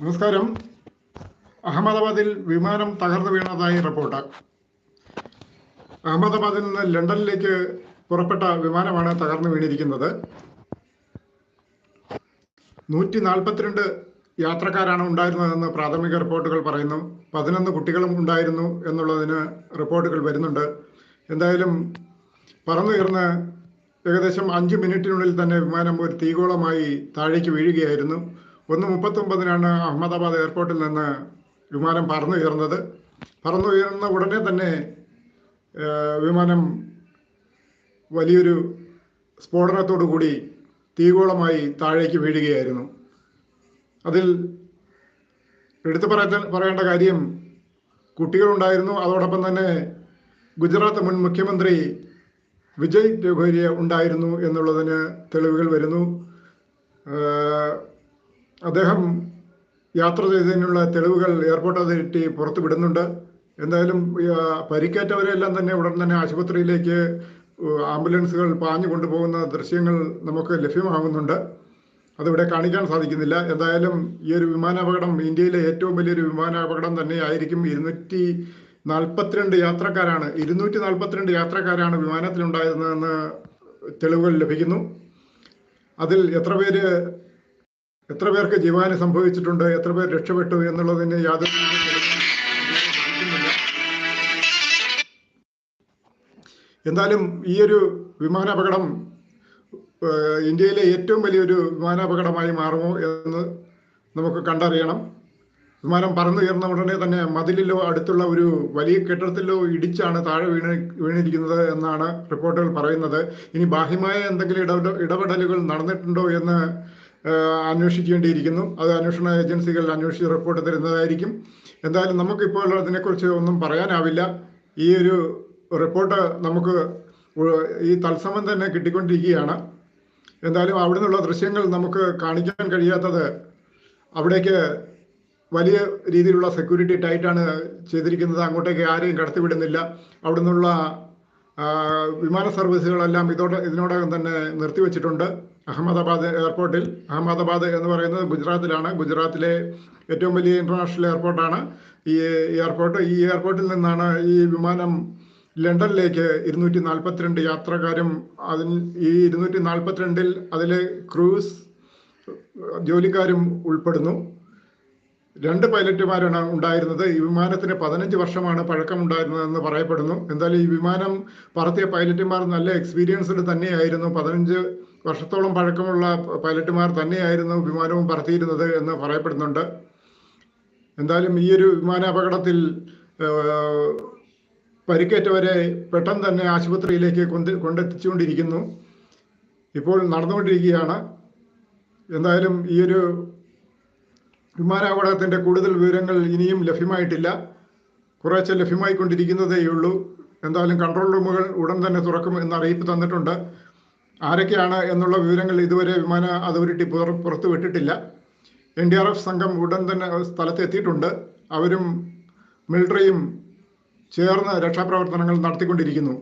നമസ്കാരം. അഹമ്മദാബാദിൽ വിമാനം തകർന്നു വീണതായി റിപ്പോർട്ട്. അഹമ്മദാബാദിൽ നിന്ന് ലണ്ടനിലേക്ക് പുറപ്പെട്ട വിമാനമാണ് തകർന്നു വീണിരിക്കുന്നത്. നൂറ്റി നാൽപ്പത്തിരണ്ട് യാത്രക്കാരാണ് ഉണ്ടായിരുന്നതെന്ന് പ്രാഥമിക റിപ്പോർട്ടുകൾ പറയുന്നു. പതിനൊന്ന് കുട്ടികളും ഉണ്ടായിരുന്നു എന്നുള്ളതിന് റിപ്പോർട്ടുകൾ വരുന്നുണ്ട്. എന്തായാലും പറന്നുയർന്ന് ഏകദേശം അഞ്ച് മിനിറ്റിനുള്ളിൽ തന്നെ വിമാനം ഒരു തീകോളമായി താഴേക്ക് വീഴുകയായിരുന്നു. ഒന്ന് മുപ്പത്തൊമ്പതിനാണ് അഹമ്മദാബാദ് എയർപോർട്ടിൽ നിന്ന് വിമാനം പറന്നുയർന്നത് പറന്നുയർന്ന ഉടനെ തന്നെ വിമാനം വലിയൊരു സ്ഫോടനത്തോടു കൂടി തീഗോളമായി താഴേക്ക് വീഴുകയായിരുന്നു. അതിൽ എടുത്തു പറയാൻ പറയേണ്ട കാര്യം കുട്ടികളുണ്ടായിരുന്നു. അതോടൊപ്പം തന്നെ ഗുജറാത്ത് മുൻ മുഖ്യമന്ത്രി വിജയ് രഘുരിയ ഉണ്ടായിരുന്നു എന്നുള്ളതിന് തെളിവുകൾ വരുന്നു. അദ്ദേഹം യാത്ര ചെയ്തതിനുള്ള തെളിവുകൾ എയർപോർട്ട് അതോറിറ്റി പുറത്തു വിടുന്നുണ്ട്. എന്തായാലും പരിക്കേറ്റവരെല്ലാം തന്നെ ഉടൻ തന്നെ ആശുപത്രിയിലേക്ക് ആംബുലൻസുകൾ പാഞ്ഞു കൊണ്ടുപോകുന്ന ദൃശ്യങ്ങൾ നമുക്ക് ലഭ്യമാകുന്നുണ്ട്. അതിവിടെ കാണിക്കാൻ സാധിക്കുന്നില്ല. എന്തായാലും ഈ ഒരു വിമാനാപകടം ഇന്ത്യയിലെ ഏറ്റവും വലിയൊരു വിമാനാപകടം തന്നെയായിരിക്കും. ഇരുന്നൂറ്റി നാൽപ്പത്തിരണ്ട് യാത്രക്കാരാണ് ഇരുന്നൂറ്റി നാൽപ്പത്തിരണ്ട് യാത്രക്കാരാണ് വിമാനത്തിലുണ്ടായിരുന്നതെന്ന് തെളിവുകൾ ലഭിക്കുന്നു. അതിൽ എത്ര പേര് എത്ര പേർക്ക് ജീവാന് സംഭവിച്ചിട്ടുണ്ട് എത്ര പേർ രക്ഷപ്പെട്ടു എന്നുള്ളതിന് യാതൊരു. എന്തായാലും ഈ ഒരു വിമാനാപകടം ഇന്ത്യയിലെ ഏറ്റവും വലിയൊരു വിമാനാപകടമായി മാറുമോ എന്ന് നമുക്ക് കണ്ടറിയണം വിമാനം പറന്നുയർന്ന ഉടനെ തന്നെ മതിലിലോ അടുത്തുള്ള ഒരു വലിയ കെട്ടിടത്തിലോ ഇടിച്ചാണ് താഴെ വീണ് വീണിരിക്കുന്നത് എന്നാണ് റിപ്പോർട്ടുകൾ പറയുന്നത് ഇനി ബാഹ്യമായ എന്തെങ്കിലും ഇടപെട ഇടപെടലുകൾ നടന്നിട്ടുണ്ടോ എന്ന് അന്വേഷിക്കേണ്ടിയിരിക്കുന്നു. അത് അന്വേഷണ ഏജൻസികൾ അന്വേഷിച്ച് റിപ്പോർട്ട് തരുന്നതായിരിക്കും. എന്തായാലും നമുക്കിപ്പോൾ അതിനെക്കുറിച്ച് ഒന്നും പറയാനാവില്ല. ഈ ഒരു റിപ്പോർട്ട് നമുക്ക് ഈ തത്സമം തന്നെ കിട്ടിക്കൊണ്ടിരിക്കുകയാണ്. എന്തായാലും അവിടെ നിന്നുള്ള ദൃശ്യങ്ങൾ നമുക്ക് കാണിക്കാൻ കഴിയാത്തത് അവിടേക്ക് വലിയ രീതിയിലുള്ള സെക്യൂരിറ്റി ടൈറ്റാണ് ചെയ്തിരിക്കുന്നത്. അങ്ങോട്ടേക്ക് ആരെയും കടത്തിവിടുന്നില്ല. അവിടെ നിന്നുള്ള വിമാന സർവീസുകളെല്ലാം ഇതോടെ ഇതിനോടകം തന്നെ നിർത്തിവെച്ചിട്ടുണ്ട്. അഹമ്മദാബാദ് എയർപോർട്ടിൽ. അഹമ്മദാബാദ് എന്ന് പറയുന്നത് ഗുജറാത്തിലാണ്. ഗുജറാത്തിലെ ഏറ്റവും വലിയ ഇന്റർനാഷണൽ എയർപോർട്ടാണ് ഈ എയർപോർട്ട് ഈ എയർപോർട്ടിൽ നിന്നാണ് ഈ വിമാനം ലണ്ടനിലേക്ക് ഇരുന്നൂറ്റി നാൽപ്പത്തിരണ്ട് യാത്രക്കാരും അതിൽ ഈ ഇരുന്നൂറ്റി നാൽപ്പത്തിരണ്ടിൽ അതിൽ ക്രൂസ് ജോലിക്കാരും ഉൾപ്പെടുന്നു. രണ്ട് പൈലറ്റുമാരാണ് ഉണ്ടായിരുന്നത്. ഈ വിമാനത്തിന് പതിനഞ്ച് വർഷമാണ് പഴക്കമുണ്ടായിരുന്നതെന്ന് പറയപ്പെടുന്നു. എന്തായാലും ഈ വിമാനം പറത്തിയ പൈലറ്റുമാർ നല്ല എക്സ്പീരിയൻസ്ഡ് തന്നെയായിരുന്നു. പതിനഞ്ച് വർഷത്തോളം പഴക്കമുള്ള പൈലറ്റുമാർ തന്നെയായിരുന്നു വിമാനവും പറത്തിയിരുന്നത് എന്ന് പറയപ്പെടുന്നുണ്ട്. എന്തായാലും ഈ ഒരു വിമാനാപകടത്തിൽ അപകടത്തിൽ പരിക്കേറ്റവരെ പെട്ടെന്ന് തന്നെ ആശുപത്രിയിലേക്ക് കൊണ്ട് കൊണ്ടെത്തിച്ചുകൊണ്ടിരിക്കുന്നു. ഇപ്പോൾ നടന്നുകൊണ്ടിരിക്കുകയാണ്. എന്തായാലും ഈ ഒരു വിമാനാപകടത്തിന്റെ കൂടുതൽ വിവരങ്ങൾ ഇനിയും ലഭ്യമായിട്ടില്ല. കുറേശ്ശെ ലഭ്യമായിക്കൊണ്ടിരിക്കുന്നതേയുള്ളൂ. എന്തായാലും കൺട്രോൾ റൂമുകൾ ഉടൻ തന്നെ തുറക്കും എന്ന് അറിയിപ്പ് തന്നിട്ടുണ്ട്. ആരൊക്കെയാണ് എന്നുള്ള വിവരങ്ങൾ ഇതുവരെ വിമാന അതോറിറ്റി പുറത്തുവിട്ടിട്ടില്ല പുറത്തു വിട്ടിട്ടില്ല. എൻ ഡി ആർ എഫ് സംഘം ഉടൻ തന്നെ സ്ഥലത്ത് എത്തിയിട്ടുണ്ട്. അവരും മിലിറ്ററിയും ചേർന്ന് രക്ഷാപ്രവർത്തനങ്ങൾ നടത്തിക്കൊണ്ടിരിക്കുന്നു.